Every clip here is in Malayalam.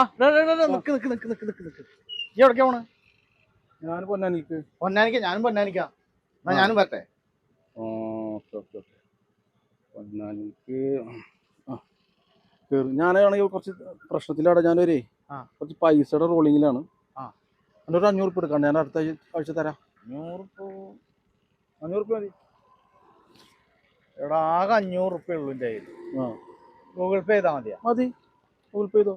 ആ ഡാ, ഡാ, ഡാ, ഡാ, നിക്ക് നിക്ക് നിക്ക് നിക്ക് നിക്ക് നിക്ക്. ഈ എവിടേക്കാ പോണ്? ഞാൻ പൊന്നാനിക്ക്. പൊന്നാനിക്ക ഞാനും പൊന്നാനിക്ക. എന്നാ ഞാനും വരട്ടെ. Okay okay okay. പൊന്നാനിക്ക് ആ. കേറി ഞാനാണെങ്കിൽ കുറച്ച് പ്രശ്നത്തിലാണ് ഞാനൊരു. കുറച്ച് പൈസയുടെ റോളിങ്ങിലാണ്. എന്റെ ഒരു അഞ്ഞൂറ് ഉപ്പ് എടുക്കാം. ഞാൻ അടുത്ത ആഴ്ച തരാം. അഞ്ഞൂറ് അഞ്ഞൂറ് ഉപ്പ് മതി. എടാ ആകെ അഞ്ഞൂറ് ഉപ്പേ ഉള്ളൂ എന്റെ കയ്യിൽ ഗൂഗിൾ പേ ചെയ്താൽ മതിയാ. മതി. ഗൂഗിൾ പേ ചെയ്തോ?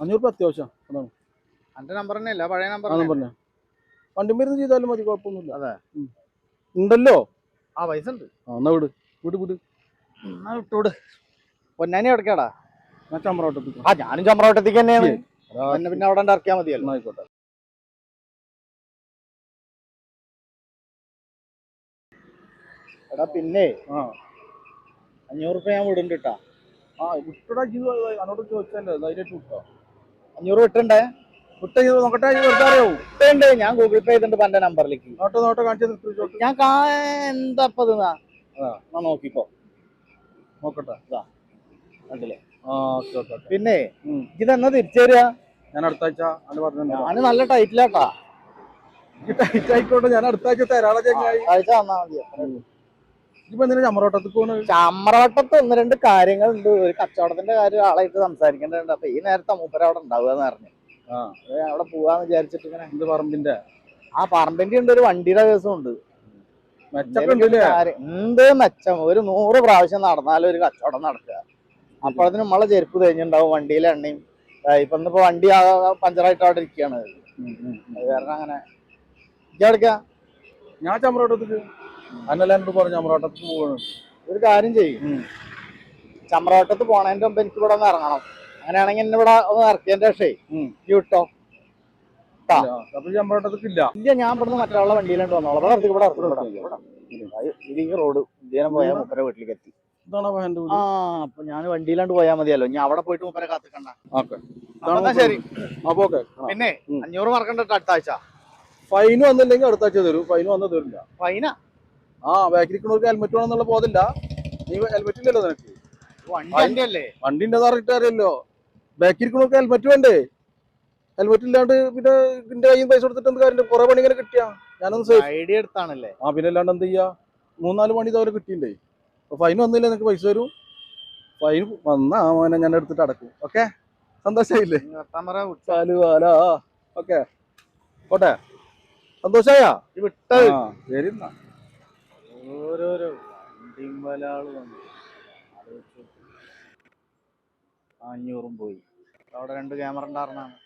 അഞ്ഞൂറ് രൂപ അത്യാവശ്യം. അതാണ്. നമ്പർ പഴയ നമ്പർ പറഞ്ഞ വണ്ടി മരുന്ന് ചെയ്താലും മതി കുഴപ്പമൊന്നുമില്ല. അതെ. ഉണ്ടല്ലോ? ആ പൈസ ഉണ്ട്. ആ എന്നാ വിട്. വിട് വിട്. എന്നാ വിട്ടോട് പൊന്നാനി എവിടേക്കാടാ? ഞാൻ ആ ഞാനും ചമ്രവട്ടത്തേക്ക് തന്നെയാണ്. എന്നെ പിന്നെ അവിടെ ഇറക്കിയാൽ മതിയല്ലോ. ആയിക്കോട്ടെ. എടാ പിന്നെ ആ. അഞ്ഞൂറ് റുപ്യ ഞാൻ വിടുന്നുണ്ട് കേട്ടാ ആ വിട്ടടാ ചെയ്തു അങ്ങോട്ട് ചോദിച്ചല്ലേ ധൈര്യമായിട്ട് വിട്ടോ. അഞ്ഞൂറ് വിട്ടുണ്ടേ വിട്ട് ചെയ്ത് നോക്കട്ടെ ഇത് വെറുതെ വിട്ടുണ്ട് ഞാൻ ഗൂഗിൾ പേ ചെയ്തിട്ടുണ്ട് പന്റെ നമ്പറിലേക്ക് നോട്ടോ നോട്ടോ കാണിച്ചു ഞാൻ കാ എന്താ ഇപ്പൊ ഇത്? എന്നാ? നോക്കിക്കോ നോക്കട്ടെ. കണ്ടില്ലേ? ഓക്കെ ഓക്കെ പിന്നെ. ഇതെന്നാ തിരിച്ചു തരിക ഞാൻ അടുത്ത ആഴ്ച പറഞ്ഞു നല്ല ടൈറ്റിലാട്ടാ ടൈറ്റ് ആയിക്കോട്ടെ ഞാൻ അടുത്ത ആഴ്ച തരാളെ ചെങ്ങായി. ആഴ്ച തന്നാ മതി ഇപ്പൊ എന്തിനാ ചമ്രോട്ടത്തേക്ക് പോണ് ചമ്രവട്ടത്ത് ഒന്ന് രണ്ട് കാര്യങ്ങളുണ്ട്. ഒരു കച്ചവടത്തിന്റെ കാര്യം ആളായിട്ട് സംസാരിക്കേണ്ടതുണ്ട്. അപ്പൊ ഈ നേരത്തെ മൂപ്പര അവിടെ ഉണ്ടാവുക എന്ന് പറഞ്ഞു അവിടെ പോവാന്ന് വിചാരിച്ചിട്ട് ഇങ്ങനെ എന്ത് പറമ്പിന്റെ? ആ പറമ്പിന്റെ ഉണ്ട് ഒരു വണ്ടിയുടെ കേസും ഉണ്ട്. എന്ത് മെച്ചം? ഒരു നൂറ് പ്രാവശ്യം നടന്നാലും ഒരു കച്ചവടം നടക്കുക. അപ്പോഴത്തിന് നമ്മളെ ചെരുപ്പ് തേഞ്ഞിണ്ടാവും വണ്ടിയിലെ എണ്ണയും. ഇപ്പൊ ഇന്നിപ്പോ വണ്ടി പഞ്ചറായിട്ട് അവിടെ ഇരിക്കുകയാണ്. കാരണം അങ്ങനെ. ഞാൻ ചമ്രോട്ടത്തേക്ക് അന്നല്ല എന്നോട് പറഞ്ഞു ചമ്രവട്ടത്ത് പോവാണ്. ഒരു കാര്യം ചെയ്യും. ചമ്രവട്ടത്ത് പോണതിന്റെ മുമ്പ് എനിക്ക് ഇവിടെ ഒന്ന് ഇറങ്ങണം. അങ്ങനെയാണെങ്കിൽ എന്നെ ഇവിടെ ഒന്ന് ഇറക്കിയതിന്റെ പക്ഷേ കിട്ടോ അപ്പൊ ഇല്ല. ഇല്ല ഞാൻ ഇവിടുന്ന് മറ്റുള്ള വണ്ടിയിലോട്ട് വന്നോളാം. ഇവിടെ ഇറക്കി, ഇവിടെ ഇറക്കി, ഈ റോഡ് ഇന്ത്യനെ പോയാൽ മുപ്പര വീട്ടിലേക്ക് എത്തി. ആ അപ്പൊ ഞാൻ വണ്ടിയിലാണ്ട് പോയാൽ മതിയല്ലോ. ഞാൻ അവിടെ പോയിട്ട് മുപ്പര കാത്തിക്കണ്ട. ഓക്കെ. ശരി. അപ്പൊ ഓക്കെ. പിന്നെ. അഞ്ഞൂറ് മറക്കണ്ട അടുത്ത ആഴ്ച. ഫൈൻ വന്നില്ലെങ്കിൽ അടുത്ത ആഴ്ച തരും. ഫൈൻ വന്നാൽ തരില്ല. ഫൈന? ആ ബാക്കിരിക്കുന്നവർക്ക് ഹെൽമെറ്റ് വേണമെന്നുള്ള ബോധമില്ല. നീ ഹെൽമെറ്റ് ഇല്ലല്ലോ നിനക്ക്. വണ്ടിന്റെ അറിയിട്ട് അറിയല്ലോ ബാക്കിരിക്കുന്നവർക്ക് ഹെൽമെറ്റ് വേണ്ടേ? ഹെൽമെറ്റ് ഇല്ലാണ്ട് പിന്നെ ഇതിന്റെ കയ്യിൽ പൈസ കൊടുത്തിട്ട് എന്ത് കാര്യം കുറെ പണി ഇങ്ങനെ കിട്ടിയാ. ഞാനൊന്ന് ഐഡിയ എടുത്താണല്ലേ? ആ പിന്നെ അല്ലാണ്ട് എന്ത് ചെയ്യാ? മൂന്നാൽ പണി ഇതവരെ കിട്ടിയില്ലേ അപ്പൊ ഫൈൻ വന്നില്ലേ നിനക്ക് പൈസ വരും ഫൈൻ വന്നാ മോനെ ഞാൻ എടുത്തിട്ട് അടക്കും. ഓക്കെ സന്തോഷായില്ലേ? ഓക്കെ കോട്ടെ സന്തോഷായ? വിട്ട് ശരി എന്നാ. ഓരോരോ വണ്ടിമ്പലാൾ വന്നു. അഞ്ഞൂറും പോയി അവിടെ രണ്ട് ക്യാമറ ഉണ്ടായിരുന്നാണ്